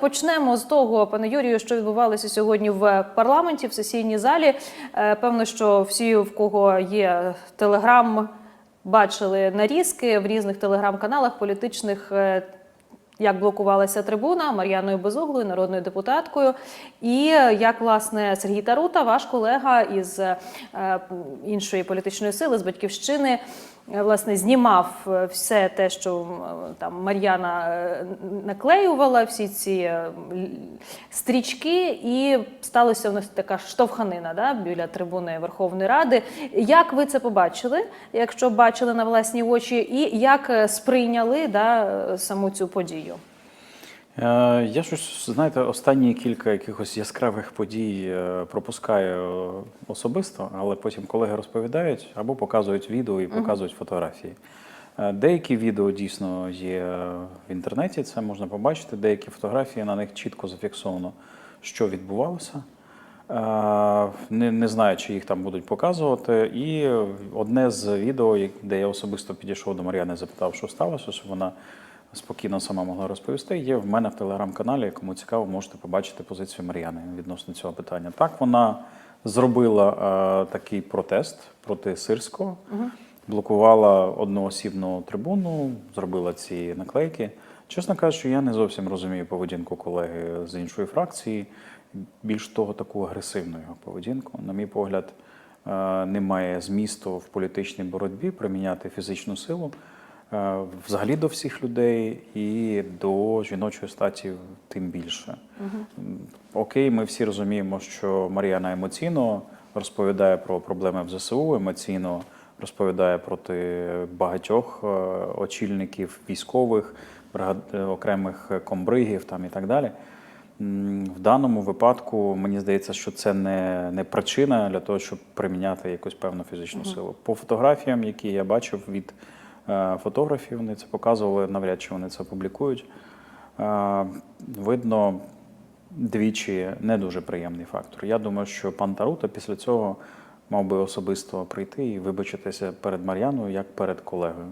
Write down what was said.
Почнемо з того, пане Юрію, що відбувалося сьогодні в парламенті в сесійній залі. Е, Певно, що всі, в кого є телеграм, бачили нарізки в різних телеграм-каналах політичних. Як блокувалася трибуна Мар'яною Безуглою, народною депутаткою, і е, як власне Сергій Тарута, ваш колега із е, іншої політичної сили з батьківщини, е, власне знімав все те, що там Мар'яна наклеювала, всі ці стрічки, і сталася в нас така штовханина да, біля трибуни Верховної Ради. Як ви це побачили, якщо бачили на власні очі, і як сприйняли да, саму цю подію? Е, Я щось, знаєте, останні кілька якихось яскравих подій е, пропускаю особисто, але потім колеги розповідають або показують відео і показують фотографії. Е, Деякі відео дійсно є в інтернеті, це можна побачити. Деякі фотографії на них чітко зафіксовано, що відбувалося. Не, не знаю, чи їх там будуть показувати. І одне з відео, де я особисто підійшов до Мар'яни, запитав, що сталося, щоб вона спокійно сама могла розповісти. Є в мене в телеграм-каналі. Кому цікаво, можете побачити позицію Мар'яни відносно цього питання. Так, вона зробила е, такий протест проти Сирського, блокувала одноосібну трибуну, зробила ці наклейки. Чесно кажучи, я не зовсім розумію поведінку колеги з іншої фракції. Більш того, таку агресивну його поведінку. На мій погляд, е, немає змісту в політичній боротьбі приміняти фізичну силу взагалі до всіх людей і до жіночої статі тим більше. М, Окей, ми всі розуміємо, що Мар'яна емоційно розповідає про проблеми в ЗСУ, емоційно розповідає проти багатьох е, очільників військових, е, окремих комбригів там і так далі. В даному випадку мені здається, що це не, не причина для того, щоб приміняти якусь певну фізичну силу. По фотографіям, які я бачив від е, фотографів, вони це показували, навряд чи вони це публікують. Е, видно двічі не дуже приємний фактор. Я думаю, що пан Тарута після цього мав би особисто прийти і вибачитися перед Мар'яною як перед колегою.